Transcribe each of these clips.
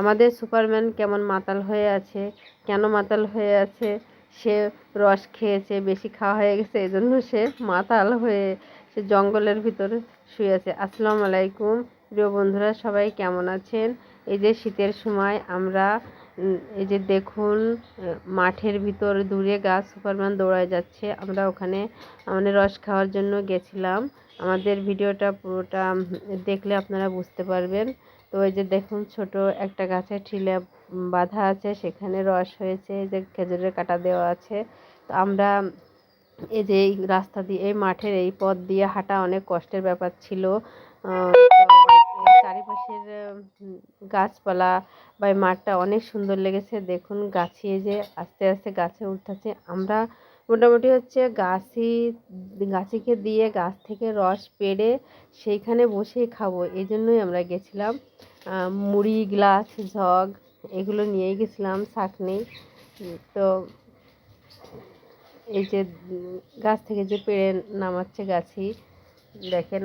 আমাদের সুপারম্যান কেমন মাতাল হয়ে আছে, কেন মাতাল হয়ে আছে, সে রস খেয়েছে, বেশি খাওয়া হয়ে গেছে এই জন্য সে মাতাল হয়ে, সে জঙ্গলের ভিতরে শুয়ে আছে। আসসালামু আলাইকুম। প্রিয় বন্ধুরা, সবাই কেমন আছেন? এই যে শীতের সময়, আমরা এই যে দেখুন মাঠের ভিতর দূরে গাছ সুপারম্যান দৌড়ায় যাচ্ছে। আমরা ওখানে মানে রস খাওয়ার জন্য গেছিলাম। আমাদের ভিডিওটা পুরোটা দেখলে আপনারা বুঝতে পারবেন। তো এই যে দেখুন, ছোট একটা গাছের ঠিলে বাঁধা আছে। সেখানে রস হয়েছে, এই যে খেজুরের কাটা দেওয়া আছে। তো আমরা, এই যে এই রাস্তা দিয়ে, এই মাঠের এই পথ দিয়ে হাঁটা অনেক কষ্টের ব্যাপার ছিল। উম, গাছপালা বা মাঠটা অনেক সুন্দর লেগেছে। দেখুন গাছে এই যে আস্তে আস্তে গাছে উঠতেছে। আমরা মোটামুটি হচ্ছে গাছি গাছিকে দিয়ে গাছ থেকে রস পেড়ে সেইখানে বসেই খাব। এই জন্যই আমরা গেছিলাম মুড়ি গ্লাস জগ এগুলো নিয়েই গেছিলাম উম, তো এই যে গাছ থেকে যে পেড়ে নামাচ্ছে গাছি দেখেন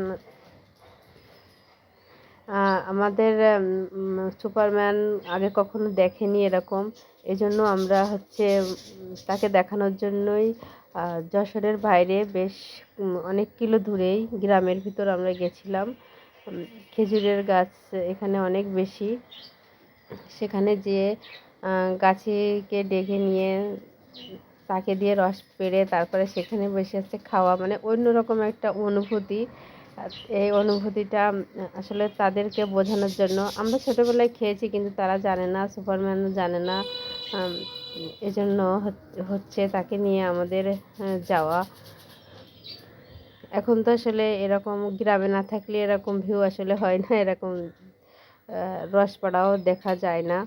আমাদের সুপারম্যান আগে কখনো দেখেনি এরকম। এই জন্য আমরা হচ্ছে তাকে দেখানোর জন্যই যশোরের বাইরে বেশ অনেক কিলো দূরেই গ্রামের ভিতর আমরা গেছিলাম। খেজুরের গাছ এখানে অনেক বেশি। সেখানে যেয়ে গাছিকে ডেকে নিয়ে, তাকে দিয়ে রস পেড়ে তারপরে সেখানে বসে আছে খাওয়া। মানে অন্যরকম একটা অনুভূতি। এই অনুভূতিটা আসলে তাদেরকে বোঝানোর জন্য। আমরা ছোটোবেলায় খেয়েছি, কিন্তু তারা জানে না সুপারম্যান জানে না এজন্য হচ্ছে তাকে নিয়ে আমাদের যাওয়া। এখন তো আসলে এরকম গ্রামে না থাকলে এরকম ভিউ আসলে হয় না, এরকম রস পড়াও দেখা যায় না।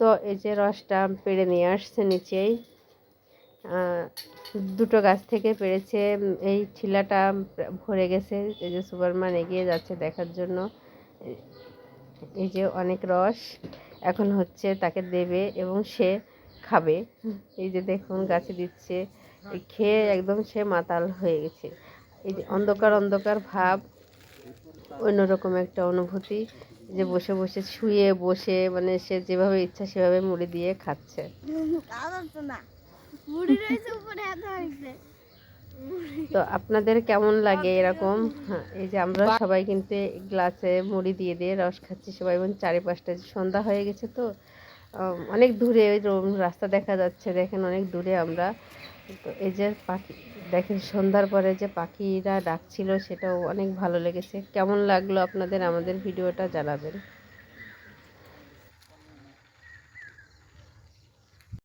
তো এই যে রসটা পেড়ে নিয়ে আসছে নিচেই দুটো গাছ থেকে পেরেছে। এই ঠিলাটা ভরে গেছে। এই যে সুপারম্যান এগিয়ে যাচ্ছে দেখার জন্য। এই যে অনেক রস এখন হচ্ছে তাকে দেবে এবং সে খাবে। এই যে দেখুন গাছে দিচ্ছে। খেয়ে একদম সে মাতাল হয়ে গেছে। এই যে অন্ধকার অন্ধকার ভাব, অন্যরকম একটা অনুভূতি। যে বসে বসে শুয়ে, বসে মানে সে যেভাবে ইচ্ছা সেভাবে মুড়ি দিয়ে খাচ্ছে। তো আপনাদের কেমন লাগে এরকম? হ্যাঁ, এই যে আমরা সবাই কিন্তু গ্লাসে মুড়ি দিয়ে দিয়ে রস খাচ্ছি সবাই এবং চারিপাশটা সন্ধ্যা হয়ে গেছে তো অনেক দূরে ওই রাস্তা দেখা যাচ্ছে দেখেন অনেক দূরে আমরা। তো এই যে পাখি দেখেন সন্ধ্যার পরে যে পাখিরা ডাকছিল সেটাও অনেক ভালো লেগেছে। কেমন লাগল আপনাদের আমাদের ভিডিওটা জানাবেন।